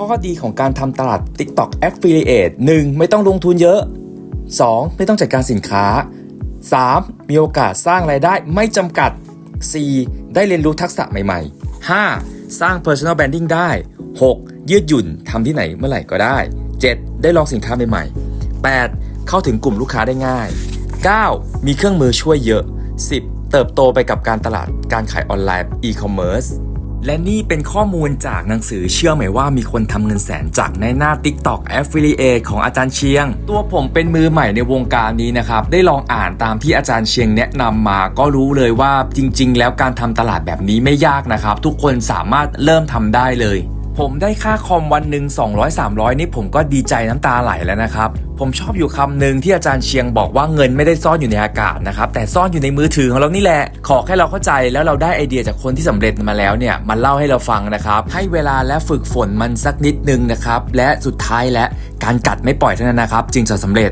ข้อดีของการทำตลาด TikTok Affiliate 1. ไม่ต้องลงทุนเยอะ 2. ไม่ต้องจัดการสินค้า 3. มีโอกาสสร้างรายได้ไม่จำกัด 4. ได้เรียนรู้ทักษะใหม่ๆ 5. สร้าง Personal Branding ได้ 6. ยืดหยุ่นทำที่ไหนเมื่อไหร่ก็ได้ 7. ได้ลองสินค้าใหม่ๆ 8. เข้าถึงกลุ่มลูกค้าได้ง่าย 9. มีเครื่องมือช่วยเยอะ 10. เติบโตไปกับการตลาดการขายออนไลน์ e-commerce และนี่เป็นข้อมูลจากหนังสือเชื่อไหมว่ามีคนทำเงินแสนจากในหน้า TikTok Affiliate ของอาจารย์เชียง ตัวผมเป็นมือใหม่ในวงการนี้นะครับ ได้ลองอ่านตามที่อาจารย์เชียงแนะนำมาก็รู้เลยว่าจริง ๆ แล้วการทำตลาดแบบนี้ไม่ยากนะครับ ทุกคนสามารถเริ่มทำได้เลย ผมได้ค่าคอมวันหนึ่ง200-300 นี่ผมก็ดีใจน้ำตาไหลแล้วนะครับ ผมชอบอยู่คำหนึ่งที่อาจารย์เชียงบอกว่าเงินไม่ได้ซ่อนอยู่ในอากาศนะครับ แต่ซ่อนอยู่ในมือถือของเรานี่แหละ ขอแค่เราเข้าใจแล้วเราได้ไอเดียจากคนที่สำเร็จมาแล้วเนี่ยมันเล่าให้เราฟังนะครับ ให้เวลาและฝึกฝนมันสักนิดนึงนะครับและสุดท้ายและการกัดไม่ปล่อยเท่านั้นนะครับ จึงจะสำเร็จ